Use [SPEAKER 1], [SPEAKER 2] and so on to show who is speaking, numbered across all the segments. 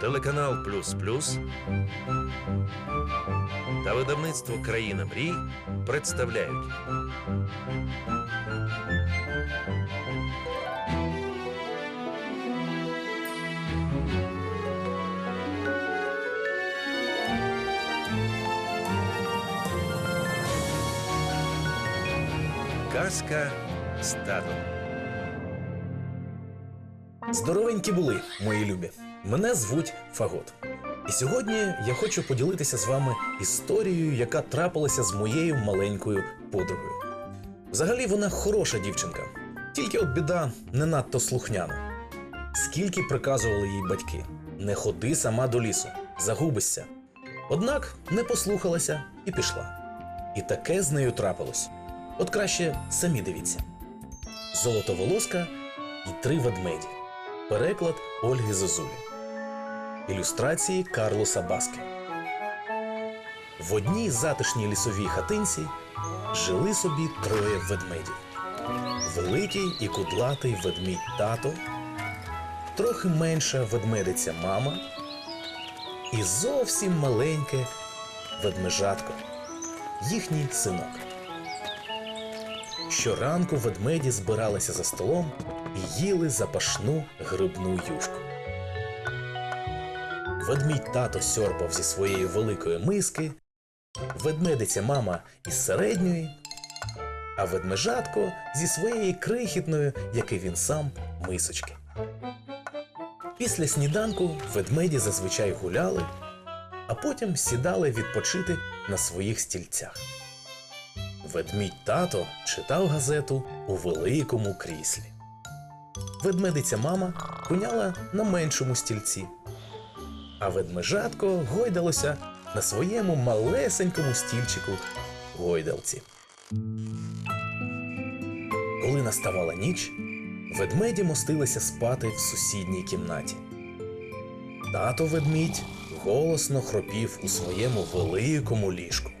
[SPEAKER 1] Телеканал Плюс Плюс та видавництво Країна мрій представляють Казка з татом.
[SPEAKER 2] Здоровенькі були, мої любі. Мене звуть Фагот. І сьогодні я хочу поділитися з вами історією, яка трапилася з моєю маленькою подругою. Взагалі вона хороша дівчинка, тільки от біда не надто слухняна. Скільки приказували їй батьки: не ходи сама до лісу, загубишся. Однак не послухалася і пішла. І таке з нею трапилось. От краще самі дивіться: Золотоволоска і три ведмеді. Переклад Ольги Зозулі. Ілюстрації Карлоса Баски. В одній затишній лісовій хатинці жили собі троє ведмедів. Великий і кудлатий ведмідь тато, трохи менша ведмедиця мама і зовсім маленьке ведмежатко, їхній синок. Щоранку ведмеді збиралися за столом і їли запашну грибну юшку. Ведмідь тато сьорбав зі своєї великої миски, ведмедиця мама із середньої, а ведмежатко зі своєї крихітної, як і він сам, мисочки. Після сніданку ведмеді зазвичай гуляли, а потім сідали відпочити на своїх стільцях. Ведмідь тато читав газету у великому кріслі. Ведмедиця мама куняла на меншому стільці, а ведмежатко гойдалося на своєму малесенькому стільчику гойдалці. Коли наставала ніч, ведмеді мостилися спати в сусідній кімнаті. Тато ведмідь голосно хропів у своєму великому ліжку.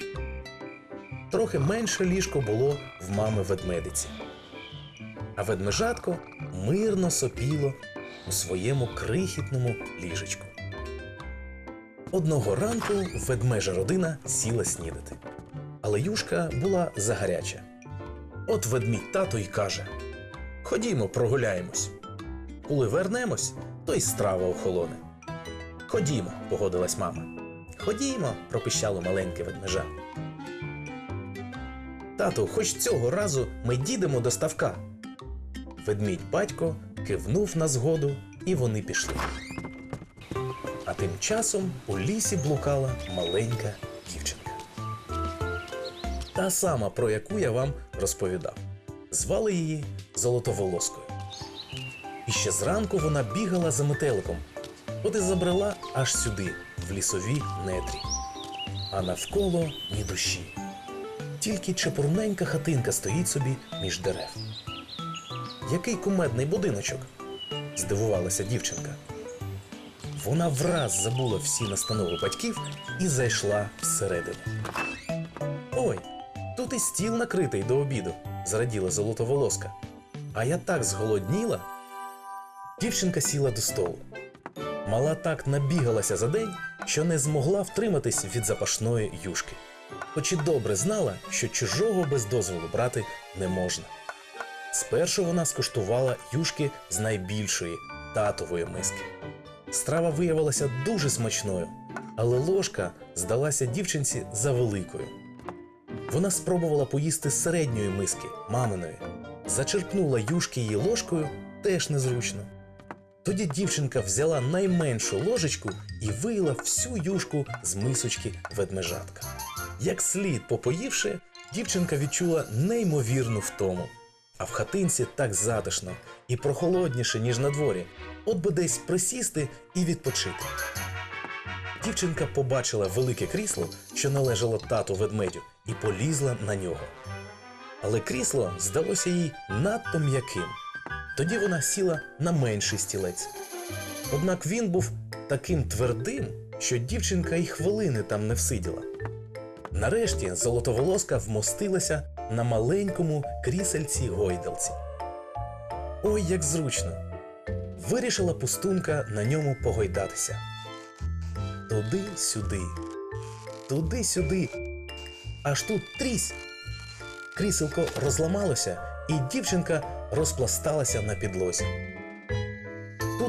[SPEAKER 2] Трохи менше ліжко було в мами ведмедиці. А ведмежатко мирно сопіло у своєму крихітному ліжечку. Одного ранку ведмежа родина сіла снідати. Але юшка була загаряча. От ведмідь тато й каже: Ходімо, прогуляємось. Коли вернемось, то й страва охолоне. Ходімо, погодилась мама. Ходімо, пропищало маленьке ведмежа. Тату, хоч цього разу ми дійдемо до ставка. Ведмідь батько кивнув на згоду, і вони пішли. А тим часом у лісі блукала маленька дівчинка. Та сама, про яку я вам розповідав. Звали її Золотоволоскою. І ще зранку вона бігала за метеликом, от і забрела аж сюди, в лісові нетрі. А навколо ні душі. Тільки чепурненька хатинка стоїть собі між дерев. Який кумедний будиночок? здивувалася дівчинка. Вона враз забула всі настанови батьків і зайшла всередину. Ой, тут і стіл накритий до обіду, зраділа золотоволоска. А я так зголодніла. Дівчинка сіла до столу. Мала так набігалася за день, що не змогла втриматись від запашної юшки, хоч і добре знала, що чужого без дозволу брати не можна. Спершу вона скуштувала юшки з найбільшої татової миски. Страва виявилася дуже смачною, але ложка здалася дівчинці за великою. Вона спробувала поїсти середньої миски, маминої, зачерпнула юшки її ложкою теж незручно. Тоді дівчинка взяла найменшу ложечку і виїла всю юшку з мисочки ведмежатка. Як слід попоївши, дівчинка відчула неймовірну втому. А в хатинці так затишно і прохолодніше, ніж на дворі, от би десь присісти і відпочити. Дівчинка побачила велике крісло, що належало тату ведмедю, і полізла на нього. Але крісло здалося їй надто м'яким. Тоді вона сіла на менший стілець. Однак він був таким твердим, що дівчинка й хвилини там не всиділа. Нарешті золотоволоска вмостилася на маленькому крісельці гойдалці. Ой, як зручно! вирішила пустунка на ньому погойдатися. Туди-сюди, туди-сюди. Аж тут трісь. Кріселко розламалося, і дівчинка розпласталася на підлозі.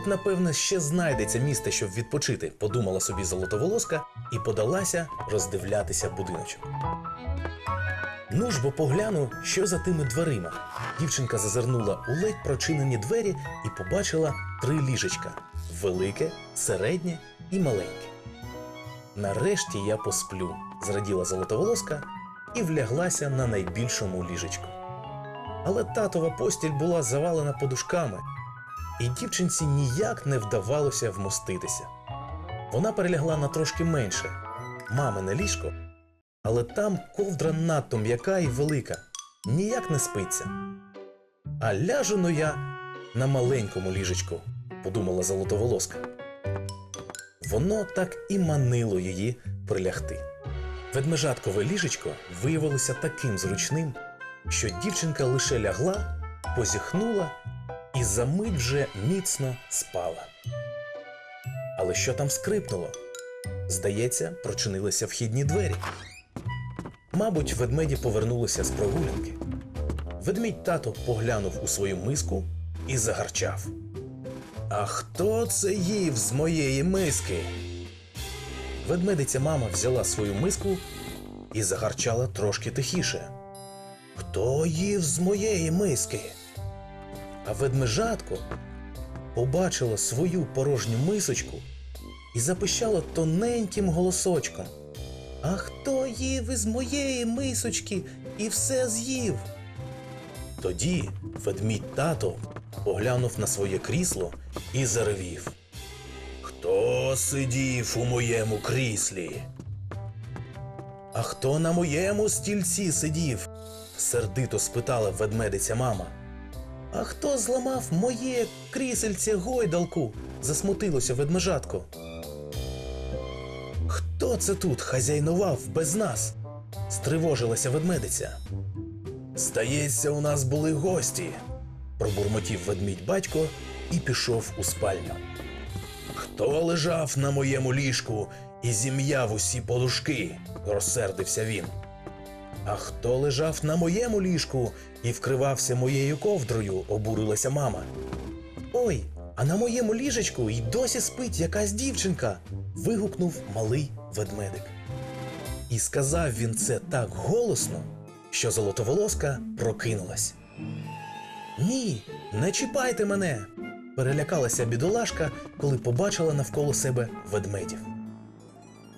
[SPEAKER 2] Тут, напевно, ще знайдеться місце, щоб відпочити, подумала собі золотоволоска і подалася роздивлятися будиночок. Ну ж бо погляну, що за тими дверима. Дівчинка зазирнула у ледь прочинені двері і побачила три ліжечка: велике, середнє і маленьке. Нарешті я посплю, зраділа золотоволоска і вляглася на найбільшому ліжечку. Але татова постіль була завалена подушками, і дівчинці ніяк не вдавалося вмоститися. Вона перелягла на трошки менше мамине ліжко, але там ковдра надто м'яка і велика, ніяк не спиться. А ляжу но я на маленькому ліжечку, подумала золотоволоска. Воно так і манило її прилягти. Ведмежаткове ліжечко виявилося таким зручним, що дівчинка лише лягла, позіхнула за мить вже міцно спала. Але що там скрипнуло? Здається, прочинилися вхідні двері. Мабуть, ведмеді повернулися з прогулянки. Ведмідь тато поглянув у свою миску і загарчав. А хто це їв з моєї миски? Ведмедиця мама взяла свою миску і загарчала трошки тихіше. Хто їв з моєї миски? А ведмежатко побачила свою порожню мисочку і запищала тоненьким голосочком. А хто їв із моєї мисочки і все з'їв? Тоді ведмідь тато поглянув на своє крісло і заревів. Хто сидів у моєму кріслі? А хто на моєму стільці сидів? сердито спитала ведмедиця мама. А хто зламав моє крісельце гойдалку? засмутилося ведмежатко. Хто це тут хазяйнував без нас? стривожилася ведмедиця. Здається, у нас були гості, пробурмотів ведмідь батько і пішов у спальню. Хто лежав на моєму ліжку і зім'яв усі подушки? розсердився він. А хто лежав на моєму ліжку і вкривався моєю ковдрою, обурилася мама. Ой, а на моєму ліжечку й досі спить якась дівчинка. вигукнув малий ведмедик. І сказав він це так голосно, що золотоволоска прокинулась. Ні, не чіпайте мене. перелякалася бідолашка, коли побачила навколо себе ведмедів.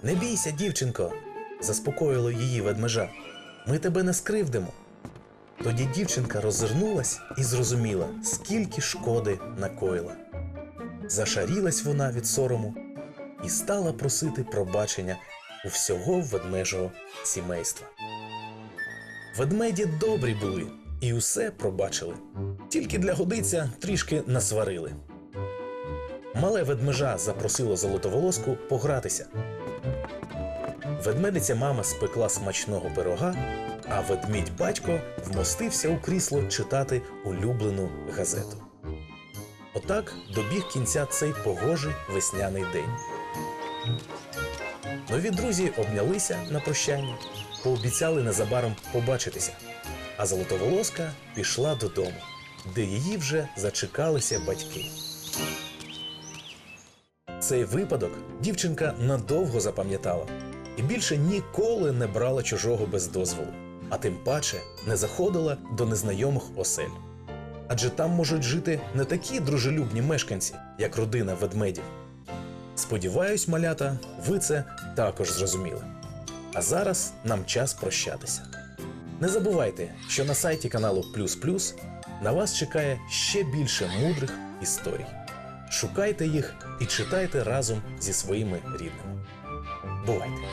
[SPEAKER 2] Не бійся, дівчинко, заспокоїло її ведмежа. Ми тебе не скривдимо. Тоді дівчинка роззирнулась і зрозуміла, скільки шкоди накоїла. Зашарілась вона від сорому і стала просити пробачення у всього ведмежого сімейства. Ведмеді добрі були і усе пробачили, тільки для годиця трішки насварили. Мале ведмежа запросило золотоволоску погратися. Ведмедиця мама спекла смачного пирога, а ведмідь батько вмостився у крісло читати улюблену газету. Отак добіг кінця цей погожий весняний день. Нові друзі обнялися на прощання, пообіцяли незабаром побачитися, а золотоволоска пішла додому, де її вже зачекалися батьки. Цей випадок дівчинка надовго запам'ятала і більше ніколи не брала чужого без дозволу, а тим паче не заходила до незнайомих осель. Адже там можуть жити не такі дружелюбні мешканці, як родина ведмедів. Сподіваюсь, малята, ви це також зрозуміли. А зараз нам час прощатися. Не забувайте, що на сайті каналу Плюс Плюс на вас чекає ще більше мудрих історій. Шукайте їх і читайте разом зі своїми рідними. Бувайте!